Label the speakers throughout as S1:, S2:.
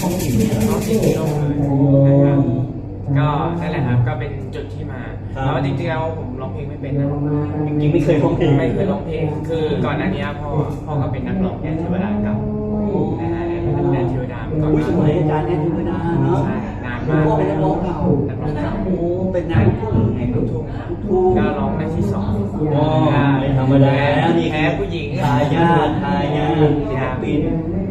S1: ร้องสิ่งที่โลกเลยนะครับก็นั่นแหละครับก็เป็นจุดที่มาแล้วจริงๆแล้วผมร้องเพลงไม่เป็นนะ
S2: จริงๆไม่เคยร้องเพลง
S1: ไม่เคยร้องเพลงคือก่อนหน้านี้พ่อพ่อก็เป็นนักร้องแดนเทวดาเก่านะฮะเป็นแดนเทวดามาก่อน
S2: อุ้ยสมัยอาจารย์เนี่ยธรรมดาเนาะ
S1: ใช่นานมาก
S2: พ่อเป็นนักร้องเก่า
S1: นักร้องเก่า
S2: โอ้เป็นนักลูกทุ่งไง
S1: ลูกทุ่ง
S2: ลูกทุ่ง
S1: ก็ร้องได้ที่สอง
S2: โอ้ ม่ธรรมดาแล้วนี่
S1: แพ้ผู้หญิง
S2: ทายาททายาทศิลปิน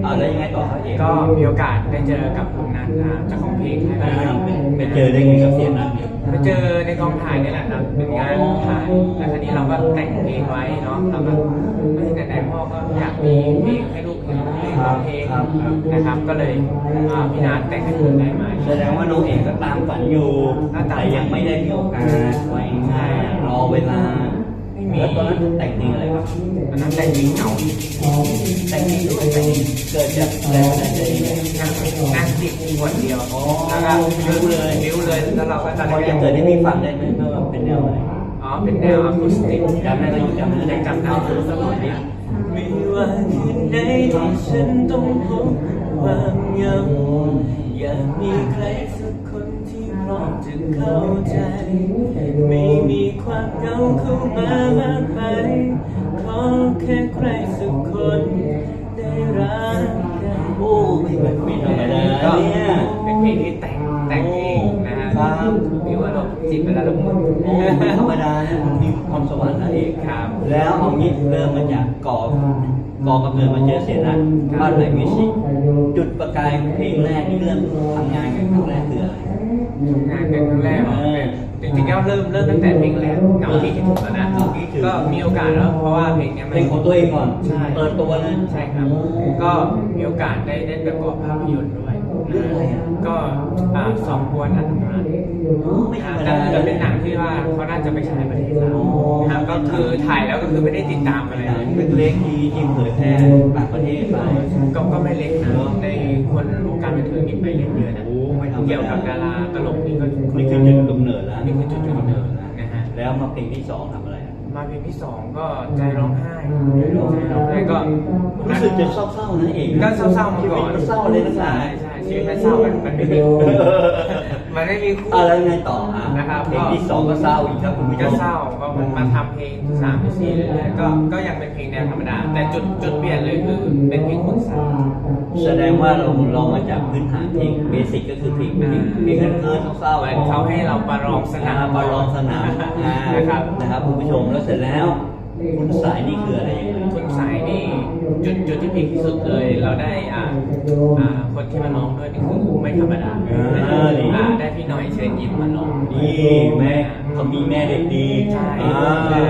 S2: เอาแล้วยังไงต่อครับเอก
S1: ก็มีโอกาสได้เจอกับคุณนัทนะเจ้าของเพลงให้
S2: อ่า
S1: ได้
S2: ไปเจอได้ไงกับเสียนัทเนี่ย
S1: ไปเจอในกองถ่ายนี่แหละครับเป็นงานถ่ายแล้วคราวนี้เราก็แต่งเพลงไว้เนาะแล้วก็เฮ้ยไหนๆพ่อก็อยากมีเพลงให้ลูกเห็นเพลงร้องเพลงนะครับ ก็เลยอ่าพี่นัทแต่งให้ผมได้มา
S2: แสดงว่าน้องเอกก็ตามฝันอยู่
S1: ก็ตามฝัน
S2: แต่ยังไม่ได้มีโอกาสไว้ง่าย ตอนนั้นแต่งเพลงอะไรครับ
S1: ตอนนั้นแต่งเพลงเหงา
S2: แต่งเพลงด้วยแต่งเกิดจากแรงบันดาลใจยังไง
S1: นั่งนั่งจิบขวดเดียว
S2: อ๋อ
S1: แล้วก็
S2: บิ้วเลย
S1: บิ้วเลยแล้วเราก็ตอน
S2: พอ
S1: แร
S2: จะ
S1: ก
S2: เกิดให้พี่ฟังได้ไหมว่าเป็นแนวอะไร
S1: อ๋อเป็นแนวอะคูสติก
S2: จำได้ก็อยู่จำได้
S1: จำได้
S2: สักหน่อย
S1: ไม่ว่าคืนไหนที่ฉันต้องพบความเหงาอยากมีใครสักคนที่ ร้อมจะเข้าใจ ไม่มีความเหงาเข้ามามากไปขอแค่ใครสักคนได้รักกัน
S2: โอ้ไม่แบบไม่ธรรมดา
S1: ก็
S2: เนี่ย
S1: เป็นเพลงที่แต่งแต่งเองนะฮะ
S2: ครับ
S1: มีว่าเราจิตไปแล้วละมุน
S2: โอ้ไม่ธรรมดานะมันมีความสวรรค์นะเอก
S1: ครับ
S2: แล้วเอางี้เริ่มมาจากก่อกอกำเนิดมาเจอเสียนัทบ้านไหนมิวสิกจุดประกายเพลงแรกที่เริ่มทำงานกันครั้งแรกคืออะไร
S1: งานเป็นครั้งแรกเหรอจริงๆก็เริ่มเริ่มตั้งแต่เพลงแรกเหงาที่คิดถึงแล้วนะ
S2: เหงาที่คิดถึง
S1: ก็มีโอกาสแล้วเพราะว่าเพลงเนี้ยมั
S2: เพลงของตัวเองก่อน
S1: ใช่
S2: เปิดตัวเลย
S1: ใช่ครับ ก็มีโอกาสได้ได้ประกอบภาพยนตร์ด้วย
S2: เรื่องอะไรอะ
S1: ก็อ่าสองบวนอันธรรมดา
S2: โอ้ไม่ธรรม
S1: แต่
S2: ดา
S1: แต่เป็นหนังที่ว่าเขาน่าจะไปฉายประเทศเรานะครับก็คือถ่ายแล้วก็คือไม่ได้ติดตามอะไร
S2: หนัง
S1: เลย
S2: เล็กๆที่ที่เผยแพร่ต่างประเทศไป
S1: ก็ก็ไม่เล็กนะในคนวงการบันเทิงนี่ไปเล่นเยอะนะ เกี่ยวกับดาราตลกนี่ก็
S2: นี่คือจุดกำเนิดแล้ว
S1: นี่คือจุดกำเนิดนะฮะ
S2: แล้วมาเพลงที่สองทำอะไรอะ
S1: มาเพลงที่สองก็ใจร้องไห้ใจร้องไห้ก็
S2: รู้สึกจะเศร้าๆนะเอก
S1: ก็เศร้าๆมาก่อน
S2: ชีวิตมันเศร้าเลยนะ
S1: ใช่ใช่ ชีวิตมันเศร้ามันมันไม่มีคู่มันไม่มีคู่
S2: อะแล้วไงต่ออะ
S1: นะครับ
S2: เพลงที่สองก็เศร้าอีกครับคุณผู้ช
S1: ก็
S2: ม
S1: เศร้าก็มันมาทำเพลงสามที่สี่เรื่อยๆก็ก็ยังเป็นเพลงแนวธรรมดา แต่จุดจุดเปลี่ยนเลยคือเป็นเพลงคนสาย
S2: แสดงว่าเราเรามาจากพื้นฐานเพลงเบสิกก็คือเพลงเพลงเพลงเคิร์นๆเศร้า
S1: เหมือน
S2: ๆ
S1: เขาให้เราประลองสนาม
S2: บอลลองสนามอ่า
S1: นะครับ
S2: นะครับคุณผู้ชมแล้วเสร็จแล้ว คุณสายนี่คืออะไรยังไง
S1: คุณสายนี่จุดจุดที่พีคที่สุดเลย เราได้อ่าอ่าคนที่มาร้องด้วยนี่คือไม่ธรรมดาอ่าได้พี่หน่อยเชิญยิ้มมาร้อง
S2: นี่แม่เขามีแม่เด็กดี
S1: ใช่
S2: อ่า